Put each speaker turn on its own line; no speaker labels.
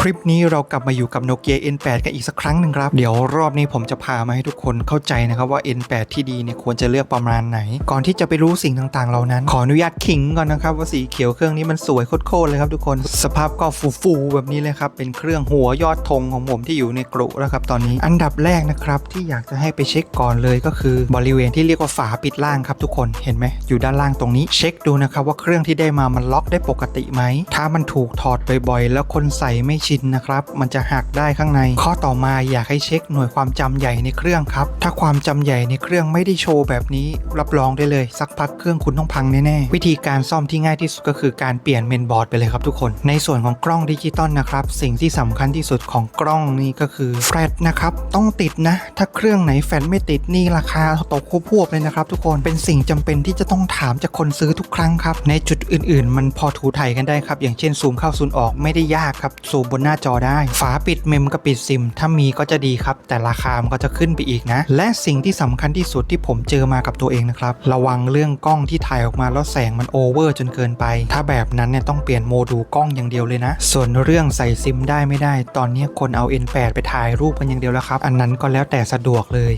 คลิปนี้เรากลับมาอยู่กับ Nokia N8 กันอีกสักครั้งหนึ่งครับ เดี๋ยวรอบนี้ผมจะพามาให้ทุกคนเข้าใจนะครับว่า N8 ที่ดีเนี่ยควรจะเลือกประมาณไหน ก่อนที่จะไปรู้สิ่งต่างๆ เหล่านั้น ขออนุญาตขิงก่อนนะครับว่าสีเขียวเครื่องนี้มันสวยโคตรๆเลยครับทุกคน สภาพก็ฟูๆแบบนี้เลยครับ เป็นเครื่องหัวยอดธงของผมที่อยู่ในกรุแล้วครับตอนนี้ อันดับแรกนะครับที่อยากจะให้ไปเช็คก่อนเลยก็คือบริเวณที่เรียกว่าฝาปิดล่างครับทุกคนเห็นไหมอยู่ด้านล่างตรงนี้เช็คดูนะครับว่าเครื่องที่ได้มามันล็อกได้ปกติไหมถ้ามันถูกถอดบ่อยๆ แล้วคนใส่ไม่ชินนะครับ มันจะหักได้ข้างใน ข้อต่อมาอยากให้เช็คหน่วยความจำใหญ่ในเครื่องครับ ถ้าความจำใหญ่ในเครื่องไม่ได้โชว์แบบนี้รับรองได้เลย สักพักเครื่องคุณต้องพังแน่ๆ วิธีการซ่อมที่ง่ายที่สุดก็คือการเปลี่ยนเมนบอร์ดไปเลยครับทุกคน ในส่วนของกล้องดิจิตอลนะครับ สิ่งที่สำคัญที่สุดของกล้องนี่ก็คือแฟลชนะครับ ต้องติดนะ ถ้าเครื่องไหนแฟลชไม่ติดนี่ราคาตกควบพวบเลยนะครับทุกคน เป็นสิ่งจำเป็นที่จะต้องถามจากคนซื้อทุกครั้งครับ ในจุดอื่น ๆ มันพอถูถ่ายกันได้ครับ อย่างเช่นซูมเข้าซูมออกไม่ได้ยากครับ ซูมบนหน้าจอได้ ฝาปิดเมมกับปิดซิม ถ้ามีก็จะดีครับ แต่ราคามันก็จะขึ้นไปอีกนะ และสิ่งที่สำคัญที่สุดที่ผมเจอมากับตัวเองนะครับ ระวังเรื่องกล้องที่ถ่ายออกมาแล้วแสงมันโอเวอร์จนเกินไป ถ้าแบบนั้นเนี่ยต้องเปลี่ยนโมดูลกล้องอย่างเดียวเลยนะ ส่วนเรื่องใส่ซิมได้ไม่ได้ ตอนนี้คนเอา N8 ไปถ่ายรูปกันอย่างเดียวแล้วครับ อันนั้นก็แล้วแต่สะดวกเลย